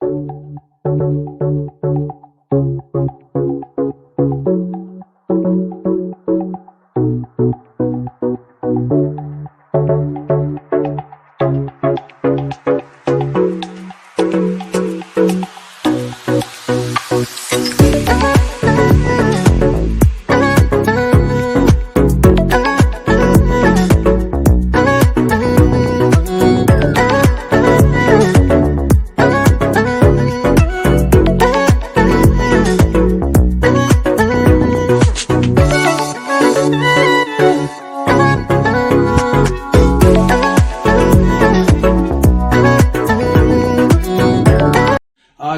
ਆ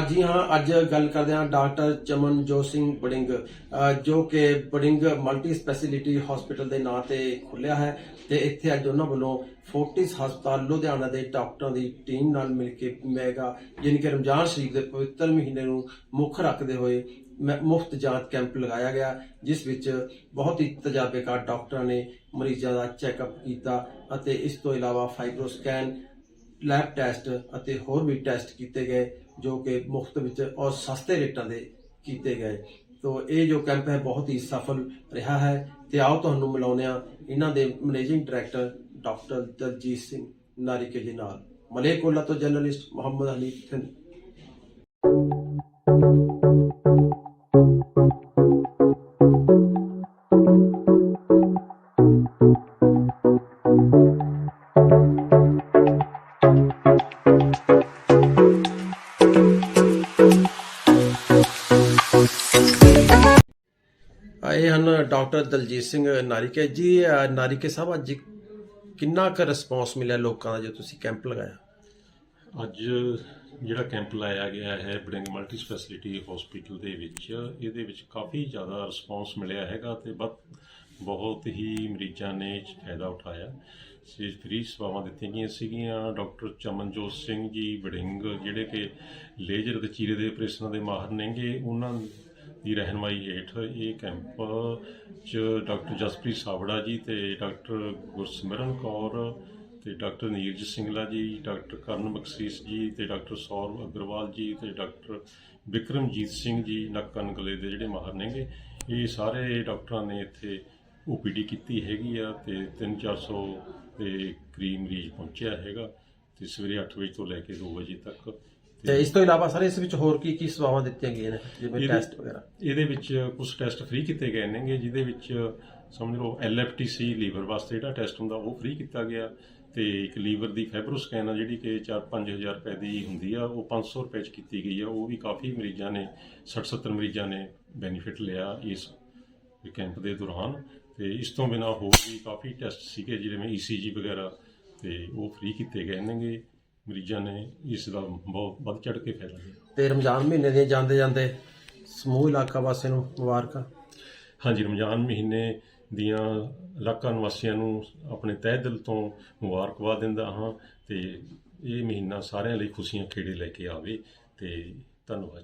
ਜੀ ਹਾਂ, ਅੱਜ ਗੱਲ ਕਰਦੇ ਹਾਂ ਡਾਕਟਰ ਚਮਨਜੋਤ ਸਿੰਘ ਬੜਿੰਗ ਜੋ ਕਿ ਬੜਿੰਗ ਮਲਟੀ ਸਪੈਸ਼ਲਿਟੀ ਹਸਪੀਟਲ ਦੇ ਨਾਂ ਤੇ ਖੁੱਲਿਆ ਹੈ ਤੇ ਇੱਥੇ ਅੱਜ ਉਹਨਾਂ ਵੱਲੋਂ ਫੋਰਟਿਸ ਹਸਪਤਾਲ ਲੁਧਿਆਣਾ ਦੇ ਡਾਕਟਰਾਂ ਦੀ ਟੀਮ ਨਾਲ ਮਿਲ ਕੇ ਮੈਗਾ, ਯਾਨੀ ਕਿ ਰਮਜ਼ਾਨ ਸ਼ਰੀਫ ਦੇ ਪਵਿੱਤਰ ਮਹੀਨੇ ਨੂੰ ਮੁੱਖ ਰੱਖਦੇ ਹੋਏ ਮੁਫਤ ਜਾਂਚ ਕੈਂਪ ਲਗਾਇਆ ਗਿਆ, ਜਿਸ ਵਿੱਚ ਬਹੁਤ ਹੀ ਤਜਰਬੇਕਾਰ ਡਾਕਟਰਾਂ ਨੇ ਮਰੀਜ਼ਾਂ ਦਾ ਚੈੱਕਅਪ ਕੀਤਾ ਅਤੇ ਇਸ ਤੋਂ ਇਲਾਵਾ ਫਾਈਬਰੋ ਸਕੈਨ ਲੈਬ ਟੈਸਟ ਅਤੇ ਹੋਰ ਵੀ ਟੈਸਟ ਕੀਤੇ ਗਏ। ਜੋ ਕਿ ਮੁਫਤ ਵਿੱਚ ਔਰ ਸਸਤੇ ਰੇਟਾਂ ਦੇ ਕੀਤੇ ਗਏ। ਤੋ ਇਹ ਜੋ ਕੈਂਪ ਹੈ ਬਹੁਤ ਹੀ ਸਫਲ ਰਿਹਾ ਹੈ ਤੇ ਆਓ ਤੁਹਾਨੂੰ ਮਿਲਾਉਂਦੇ ਹਾਂ ਇਹਨਾਂ ਦੇ managing director doctor Daljit Singh Narike ji ਨਾਲ। ਮਲੇਕੋਲਾ ਤੋਂ ਜਰਨਲਿਸਟ ਮੁਹੰਮਦ ਹਨੀਫ ਸਿੰਘ ਡਾਕਟਰ ਦਲਜੀਤ ਸਿੰਘ ਨਾਰੀਕੇ ਜੀ ਨਾਰੀਕੇ ਸਾਹਿਬ, ਅੱਜ ਕਿੰਨਾ ਕੁ ਰਿਸਪੌਂਸ ਮਿਲਿਆ ਲੋਕਾਂ ਦਾ ਜੋ ਤੁਸੀਂ ਕੈਂਪ ਲਗਾਇਆ? ਅੱਜ ਜਿਹੜਾ ਕੈਂਪ ਲਾਇਆ ਗਿਆ ਹੈ ਬੜਿੰਗ ਮਲਟੀ ਸਪੈਸ਼ਲਿਟੀ ਹਸਪੀਟਲ ਦੇ ਵਿੱਚ, ਇਹਦੇ ਵਿੱਚ ਕਾਫੀ ਜ਼ਿਆਦਾ ਰਿਸਪੌਂਸ ਮਿਲਿਆ ਹੈਗਾ ਤੇ ਬਹੁਤ ਹੀ ਮਰੀਜ਼ਾਂ ਨੇ ਇਹ 'ਚ ਫਾਇਦਾ ਉਠਾਇਆ। ਸੀ ਫ੍ਰੀ ਸੇਵਾਵਾਂ ਦਿੱਤੀਆਂ ਗਈਆਂ ਸੀਗੀਆਂ। ਡਾਕਟਰ ਚਮਨਜੋਤ ਸਿੰਘ ਜੀ ਬੜਿੰਗ ਜਿਹੜੇ ਕਿ ਲੇਜ਼ਰ ਤੇ ਚੀਰੇ ਦੇ ਆਪਰੇਸ਼ਨਾਂ ਦੇ ਮਾਹਰ ਨੇਗੇ, ਉਹਨਾਂ ਦੀ ਰਹਿਨਮਾਈ ਹੇਠ ਇਹ ਕੈਂਪ ਚ ਡਾਕਟਰ ਜਸਪ੍ਰੀਤ ਸਾਵੜਾ ਜੀ ਤੇ ਡਾਕਟਰ ਗੁਰਸਿਮਰਨ ਕੌਰ ਤੇ ਡਾਕਟਰ ਨੀਰਜ ਸਿੰਘਲਾ ਜੀ, ਡਾਕਟਰ ਕਰਨ ਬਖਸ਼ੀਸ਼ ਜੀ ਤੇ ਡਾਕਟਰ ਸੌਰਵ ਅਗਰਵਾਲ ਜੀ ਤੇ ਡਾਕਟਰ ਵਿਕਰਮਜੀਤ ਸਿੰਘ ਜੀ ਨੱਕ ਕੰਨ ਗਲੇ ਦੇ ਜਿਹੜੇ ਮਾਹਰ ਨੇਗੇ, ਇਹ ਸਾਰੇ ਡਾਕਟਰਾਂ ਨੇ ਇੱਥੇ ਓਪੀਡੀ ਕੀਤੀ ਹੈਗੀ ਆ ਤੇ 3-400 ਦੇ ਕਰੀਬ ਮਰੀਜ਼ ਪਹੁੰਚਿਆ ਹੈਗਾ ਤੇ ਸਵੇਰੇ 8 ਵਜੇ ਤੋਂ ਲੈ ਕੇ 2 ਵਜੇ ਤੱਕ ਤੇ ਇਸ ਤੋਂ ਇਲਾਵਾ ਸਰ ਇਸ ਵਿੱਚ ਹੋਰ ਕੀ ਕੀ ਸੇਵਾਵਾਂ ਦਿੱਤੀਆਂ ਗਈਆਂ ਨੇ ਜਿਵੇਂ ਟੈਸਟ ਵਗੈਰਾ? ਇਹਦੇ ਵਿੱਚ ਕੁਝ ਟੈਸਟ ਫ੍ਰੀ ਕੀਤੇ ਗਏ ਨੇਗੇ ਜਿਹਦੇ ਵਿੱਚ ਸਮਝ ਲਓ ਐਲਐਫਟੀਸੀ ਲੀਵਰ ਵਾਸਤੇ ਜਿਹੜਾ ਟੈਸਟ ਹੁੰਦਾ ਉਹ ਫ੍ਰੀ ਕੀਤਾ ਗਿਆ ਤੇ ਇੱਕ ਲੀਵਰ ਦੀ ਫਾਈਬਰੋਸਕੈਨ ਆ ਜਿਹੜੀ ਕਿ 4-5000 ਰੁਪਏ ਦੀ ਹੁੰਦੀ ਆ ਉਹ 500 ਰੁਪਏ ਚ ਕੀਤੀ ਗਈ ਆ ਉਹ ਵੀ ਕਾਫੀ ਮਰੀਜ਼ਾਂ ਨੇ 60-70 ਮਰੀਜ਼ਾਂ ਨੇ ਬੈਨੀਫਿਟ ਲਿਆ ਇਸ ਕੈਂਪ ਦੇ ਦੌਰਾਨ ਤੇ ਇਸ ਤੋਂ ਬਿਨਾ ਹੋਰ ਵੀ ਕਾਫੀ ਟੈਸਟ ਸੀਗੇ ਜਿਵੇਂ ਈਸੀਜੀ ਵਗੈਰਾ ਤੇ ਉਹ ਫ੍ਰੀ ਕੀਤੇ ਗਏ ਨੇਗੇ। ਮਰੀਜ਼ਾਂ ਨੇ ਇਸ ਦਾ ਬਹੁਤ ਵੱਧ ਚੜ ਕੇ ਫਾਇਦਾ ਲਿਆ। ਤੇ ਰਮਜ਼ਾਨ ਮਹੀਨੇ ਦੀਆਂ ਜਾਂਦੇ ਜਾਂਦੇ ਸਮੂਹ ਇਲਾਕਾ ਵਾਸੀਆਂ ਨੂੰ ਮੁਬਾਰਕਾਂ। ਹਾਂਜੀ ਰਮਜ਼ਾਨ ਮਹੀਨੇ ਦੀਆਂ ਇਲਾਕਾ ਨਿਵਾਸੀਆਂ ਨੂੰ ਆਪਣੇ ਤਹਿ ਦਿਲ ਤੋਂ ਮੁਬਾਰਕਬਾਦ ਦਿੰਦਾ ਹਾਂ ਤੇ ਇਹ ਮਹੀਨਾ ਸਾਰਿਆਂ ਲਈ ਖੁਸ਼ੀਆਂ ਖੇੜੇ ਲੈ ਕੇ ਆਵੇ ਤੇ ਧੰਨਵਾਦ।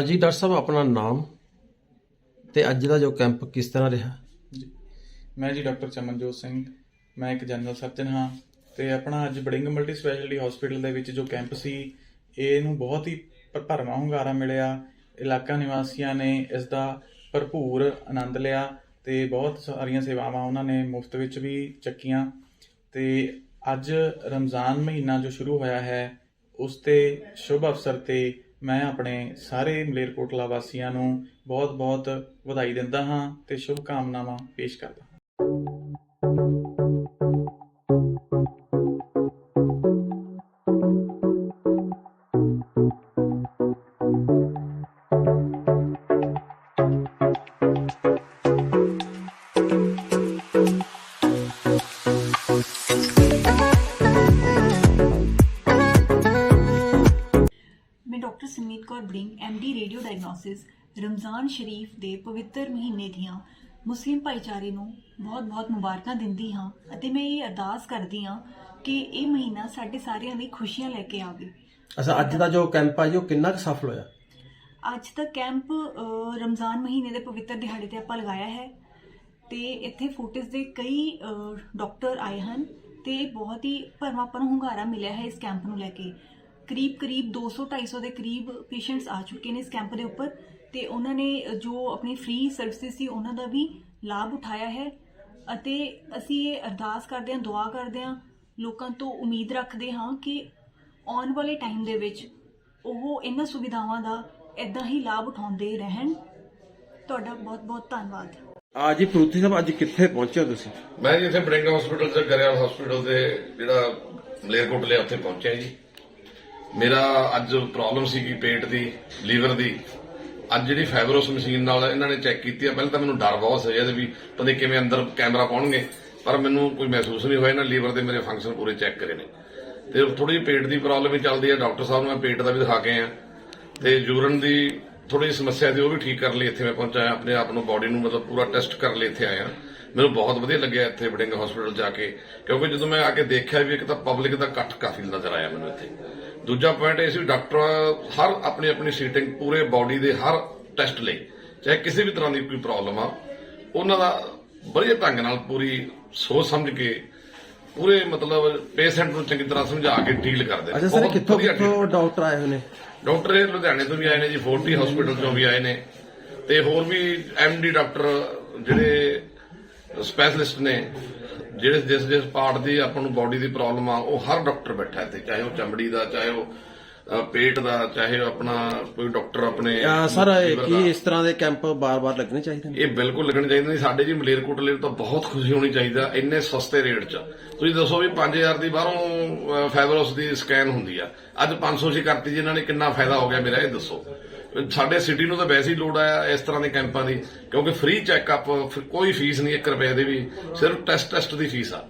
ਹਾਂਜੀ, ਡਾਕਟਰ ਸਾਹਿਬ, ਆਪਣਾ ਨਾਮ ਤੇ ਅੱਜ ਦਾ ਜੋ ਕੈਂਪ ਕਿਸ ਤਰ੍ਹਾਂ ਰਿਹਾ? ਜੀ। ਮੈਂ ਜੀ ਡਾਕਟਰ ਚਮਨਜੋਤ ਸਿੰਘ, ਮੈਂ ਇੱਕ ਜਨਰਲ ਸਰਜਨ ਹਾਂ ਤੇ ਆਪਣਾ ਅੱਜ ਬੜਿੰਗ ਮਲਟੀ ਸਪੈਸ਼ਲਿਟੀ ਹਸਪੀਟਲ ਦੇ ਵਿੱਚ ਜੋ ਕੈਂਪ ਸੀ, ਇਹਨੂੰ ਬਹੁਤ ਹੀ ਭਰ- ਹੁੰਗਾਰਾ ਮਿਲਿਆ। ਇਲਾਕਾ ਨਿਵਾਸੀਆਂ ਨੇ ਇਸ ਦਾ ਭਰਪੂਰ ਆਨੰਦ ਲਿਆ ਤੇ ਬਹੁਤ ਸਾਰੀਆਂ ਸੇਵਾਵਾਂ ਉਹਨਾਂ ਨੇ ਮੁਫਤ ਵਿੱਚ ਵੀ ਚੱਕੀਆਂ ਤੇ ਅੱਜ ਰਮਜ਼ਾਨ ਮਹੀਨਾ ਜੋ ਸ਼ੁਰੂ ਹੋਇਆ ਹੈ, ਉਸ ਤੇ ਸ਼ੁਭ ਅਵਸਰ ਤੇ ਮੈਂ ਆਪਣੇ ਸਾਰੇ ਮਲੇਰਕੋਟਲਾ ਵਾਸੀਆਂ ਨੂੰ ਬਹੁਤ-ਬਹੁਤ ਵਧਾਈ ਦਿੰਦਾ ਹਾਂ ਤੇ ਸ਼ੁਭ ਕਾਮਨਾਵਾਂ ਪੇਸ਼ ਕਰਦਾ ਕੌਰ ਬ੍ਰਿੰਗ ਡੀ ਰੇਡੀਓ ਡਾਇਗਨੋਸਿਸ ਰਮਜ਼ਾਨ ਸ਼ਰੀਫ ਦੇ ਪਵਿੱਤਰ ਮਹੀਨੇ ਦੀਆਂ ਮੁਸਲਿਮ ਭਾਈਚਾਰੇ ਨੂੰ ਬਹੁਤ-ਬਹੁਤ ਮੁਬਾਰਕਾਂ ਦਿੰਦੀ ਹਾਂ ਅਤੇ ਮੈਂ ਇਹ ਅਰਦਾਸ ਕਰਦੀ ਹਾਂ ਕਿ ਇਹ ਮਹੀਨਾ ਸਾਡੇ ਸਾਰਿਆਂ ਲਈ ਖੁਸ਼ੀਆਂ ਲੈ ਕੇ ਆਵੇ। ਅੱਛਾ ਅੱਜ ਦਾ ਜੋ ਕੈਂਪ ਆ ਜੀ ਉਹ ਕਿੰਨਾ ਕੁ ਸਫਲ ਹੋਇਆ? ਅੱਜ ਦਾ ਕੈਂਪ ਰਮਜ਼ਾਨ ਮਹੀਨੇ ਦੇ ਪਵਿੱਤਰ ਦਿਹਾੜੇ ਤੇ ਆਪਾਂ ਲਗਾਇਆ ਹੈ ਤੇ ਇੱਥੇ ਫੋਰਟਿਸ ਦੇ ਕਈ ਡਾਕਟਰ ਆਏ ਹਨ ਤੇ ਬਹੁਤ ਹੀ ਆਪਾਂ ਨੂੰ ਹੁੰਗਾਰਾ ਮਿਲਿਆ ਹੈ ਇਸ ਕੈਂਪ ਨੂੰ ਲੈ ਕੇ। ਕਰੀਬ ਕਰੀਬ 200 250 ਦੇ ਕਰੀਬ ਪੇਸ਼ੈਂਟਸ ਆ ਚੁੱਕੇ ਨੇ ਇਸ ਕੈਂਪ ਦੇ ਉੱਪਰ ਤੇ ਉਹਨਾਂ ਨੇ ਜੋ ਆਪਣੀ ਫ੍ਰੀ ਸਰਵਿਸਿਜ਼ ਸੀ ਉਹਨਾਂ ਦਾ ਵੀ ਲਾਭ ਉਠਾਇਆ ਹੈ ਅਤੇ ਅਸੀਂ ਇਹ ਅਰਦਾਸ ਕਰਦੇ ਹਾਂ ਦੁਆ ਕਰਦੇ ਹਾਂ ਲੋਕਾਂ ਤੋਂ ਉਮੀਦ ਰੱਖਦੇ ਹਾਂ ਕਿ ਆਉਣ ਵਾਲੇ ਟਾਈਮ ਦੇ ਵਿੱਚ ਉਹ ਇਹਨਾਂ ਸੁਵਿਧਾਵਾਂ ਦਾ ਇਦਾਂ ਹੀ ਲਾਭ ਉਠਾਉਂਦੇ ਰਹਿਣ। ਤੁਹਾਡਾ ਬਹੁਤ ਬਹੁਤ ਧੰਨਵਾਦ। ਆ ਜੀ ਪ੍ਰੂਤੀ ਸਾਹਿਬ ਅੱਜ ਕਿੱਥੇ ਪਹੁੰਚੇ ਹੋ ਤੁਸੀਂ? ਮੈਂ ਜੀ ਇੱਥੇ ਬਰਿੰਗ ਹਸਪੀਟਲ ਚ ਗਰੇਵਾਲ ਹਸਪੀਟਲ ਦੇ ਜਿਹੜਾ ਮਲੇਰਕੋਟਲੇ ਉੱਥੇ ਪਹੁੰਚਿਆ ਜੀ। ਮੇਰਾ ਅੱਜ ਪ੍ਰੋਬਲਮ ਸੀਗੀ ਪੇਟ ਦੀ, ਲੀਵਰ ਦੀ। ਅੱਜ ਜਿਹੜੀ ਫਾਈਬਰੋਸ ਮਸ਼ੀਨ ਨਾਲ ਇਹਨਾਂ ਨੇ ਚੈੱਕ ਕੀਤੀ ਆ, ਪਹਿਲਾਂ ਤਾਂ ਮੈਨੂੰ ਡਰ ਬਹੁਤ ਸੀ ਇਹਦੇ ਵੀ ਪਤਾ ਕਿਵੇਂ ਅੰਦਰ ਕੈਮਰਾ ਪਾਉਣਗੇ, ਪਰ ਮੈਨੂੰ ਕੋਈ ਮਹਿਸੂਸ ਨਹੀਂ ਹੋਇਆ ਇਹਨਾਂ ਲੀਵਰ ਦੇ ਮੇਰੇ ਫੰਕਸ਼ਨ ਪੂਰੇ ਚੈੱਕ ਕਰੇ ਨੇ। ਤੇ ਥੋੜੀ ਜਿਹੀ ਪੇਟ ਦੀ ਪ੍ਰੋਬਲਮ ਵੀ ਚੱਲਦੀ ਆ, ਡਾਕਟਰ ਸਾਹਿਬ ਨੂੰ ਮੈਂ ਪੇਟ ਦਾ ਵੀ ਦਿਖਾ ਕੇ ਆਇਆ। ਤੇ ਯੂਰਨ ਦੀ ਥੋੜੀ ਜਿਹੀ ਸਮੱਸਿਆ ਸੀ, ਉਹ ਵੀ ਠੀਕ ਕਰਨ ਲਈ ਇੱਥੇ ਮੈਂ ਪਹੁੰਚਾ ਆਪਣੇ ਆਪ ਨੂੰ ਬਾਡੀ ਨੂੰ ਮਤਲਬ ਪੂਰਾ ਟੈਸਟ ਕਰਨ ਲਈ ਇੱਥੇ ਆਇਆ। ਮੈਨੂੰ ਬਹੁਤ ਵਧੀਆ ਲੱਗਿਆ ਇੱਥੇ ਬਡਿੰਗ ਹਸਪੀਟਲ ਜਾ ਕੇ, ਕਿਉਂਕਿ ਜਦੋਂ ਮੈਂ ਆ ਕੇ ਦੇਖਿਆ ਵੀ ਇੱਕ ਤਾਂ ਪਬਲਿਕ ਦਾ ਇਕੱਠ ਕਾਫੀ ਨਜ਼ਰ ਆਇਆ ਮੈਨੂੰ ਇੱਥੇ। ਦੂਜਾ ਪੁਆਇੰਟ ਇਹ ਸੀ ਡਾਕਟਰ ਹਰ ਆਪਣੀ ਆਪਣੀ ਸੀਟਿੰਗ ਪੂਰੇ ਬਾਡੀ ਦੇ ਹਰ ਟੈਸਟ ਲਈ ਚਾਹੇ ਕਿਸੇ ਵੀ ਤਰ੍ਹਾਂ ਦੀ ਕੋਈ ਪ੍ਰੋਬਲਮ ਆ ਉਹਨਾਂ ਦਾ ਵਧੀਆ ਢੰਗ ਨਾਲ ਪੂਰੀ ਸੋਚ ਸਮਝ ਕੇ ਪੂਰੇ ਮਤਲਬ ਪੇਸ਼ੈਂਟ ਨੂੰ ਚੰਗੀ ਤਰ੍ਹਾਂ ਸਮਝਾ ਕੇ ਡੀਲ ਕਰਦੇ ਨੇ ਅੱਛਾ ਸਰ ਬਹੁਤ ਕਿੱਥੋਂ ਵਧੀਆ ਕਿੱਥੋਂ ਡਾਕਟਰ ਆਏ ਹੋਏ ਨੇ? ਡਾਕਟਰ ਇਹ ਲੁਧਿਆਣੇ ਤੋਂ ਵੀ ਆਏ ਨੇ ਜੀ ਫੋਰਟੀ ਹਸਪੀਟਲ ਤੋਂ ਵੀ ਆਏ ਨੇ। ਤੇ ਹੋਰ ਵੀ ਐਮਡੀ ਡਾਕਟਰ ਜਿਹੜੇ ਸਪੈਸ਼ਲਿਸਟ ਨੇ ਜਿਹੜੇ ਜਿਸ ਜਿਸ ਪਾਰਟ ਦੀ ਆਪਾਂ ਨੂੰ ਬਾਡੀ ਦੀ ਪ੍ਰੋਬਲਮ ਆ ਉਹ ਹਰ ਡਾਕਟਰ ਬੈਠਾ ਇੱਥੇ ਚਾਹੇ ਉਹ ਚਮੜੀ ਦਾ ਚਾਹੇ ਉਹ ਅ, ਪੇਟ ਦਾ ਚਾਹੇ ਉਹ ਆਪਣਾ ਕੋਈ ਡਾਕਟਰ ਆਪਣੇ ਅਹ ਸਰ ਇਹ ਕੀ। ਇਸ ਤਰ੍ਹਾਂ ਦੇ ਕੈਂਪ ਬਾਰ-ਬਾਰ ਲੱਗਣੇ ਚਾਹੀਦੇ ਨੇ? ਇਹ ਬਿਲਕੁਲ ਲੱਗਣੇ ਚਾਹੀਦੇ ਨੇ। ਸਾਡੇ ਜੀ ਮਲੇਰਕੋਟਲੇ ਤੋਂ ਬਹੁਤ ਖੁਸ਼ੀ ਹੋਣੀ ਚਾਹੀਦਾ ਇੰਨੇ ਸਸਤੇ ਰੇਟ 'ਚ। ਤੁਸੀਂ ਦੱਸੋ ਵੀ 5000 ਦੀ ਬਾਹਰੋਂ ਫਾਈਬਰੋਸ ਦੀ ਸਕੈਨ ਹੁੰਦੀ ਆ। ਅੱਜ 500 ਸੀ ਕਰਤੀ ਜੀ ਇਹਨਾਂ ਨੇ ਕਿੰਨਾ ਫਾਇਦਾ ਹੋ ਗਿਆ ਮੇਰਾ ਇਹ ਦੱਸੋ। ਸਾਡੇ ਸਿਟੀ ਨੂੰ ਤਾਂ ਵੈਸੇ ਹੀ ਲੋੜ ਆ ਇਸ ਤਰ੍ਹਾਂ ਦੇ ਕੈਂਪਾਂ ਦੀ ਕਿਉਂਕਿ ਫ੍ਰੀ ਚੈੱਕਅਪ ਕੋਈ ਫੀਸ ਨਹੀਂ 1 ਰੁਪਏ ਦੀ ਵੀ ਸਿਰਫ ਟੈਸਟ ਟੈਸਟ ਦੀ ਫੀਸ ਆ।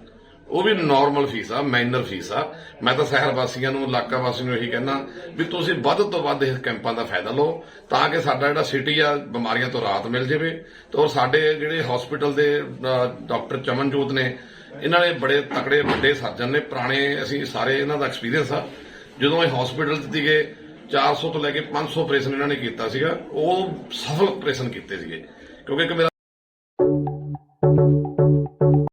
ਉਹ ਵੀ ਨਾਰਮਲ ਫੀਸ ਆ ਮਾਈਨਰ ਫੀਸ ਆ। ਮੈਂ ਤਾਂ ਸ਼ਹਿਰ ਵਾਸੀਆਂ ਨੂੰ ਇਲਾਕਾ ਵਾਸੀਆਂ ਨੂੰ ਇਹੀ ਕਹਿਣਾ ਵੀ ਤੁਸੀਂ ਵੱਧ ਤੋਂ ਵੱਧ ਇਸ ਕੈਂਪਾਂ ਦਾ ਫਾਇਦਾ ਲਓ ਤਾਂ ਕਿ ਸਾਡਾ ਜਿਹੜਾ ਸਿਟੀ ਆ ਬਿਮਾਰੀਆਂ ਤੋਂ ਰਾਹਤ ਮਿਲ ਜਾਵੇ। ਤੇ ਔਰ ਸਾਡੇ ਜਿਹੜੇ ਹਸਪੀਟਲ ਦੇ ਅ, ਡਾਕਟਰ ਚਮਨਜੋਤ ਨੇ ਇਹਨਾਂ ਨੇ ਬੜੇ ਤਕੜੇ ਵੱਡੇ ਸਰਜਨ ਨੇ ਪੁਰਾਣੇ ਅਸੀਂ ਸਾਰੇ ਇਹਨਾਂ ਦਾ ਐਕਸਪੀਰੀਅੰਸ ਆ। ਜਦੋਂ ਇਹ ਹਸਪੀਟਲ 'ਚ ਸੀਗੇ 400 ਤੋਂ ਲੈ ਕੇ 500 ਆਪਰੇਸ਼ਨ ਇਹਨਾਂ ਨੇ ਕੀਤਾ ਸੀਗਾ। ਉਹ ਸਫਲ ਆਪਰੇਸ਼ਨ ਕੀਤੇ ਸੀਗੇ। ਕਿਉਂਕਿ ਇੱਕ ਮੇਰਾ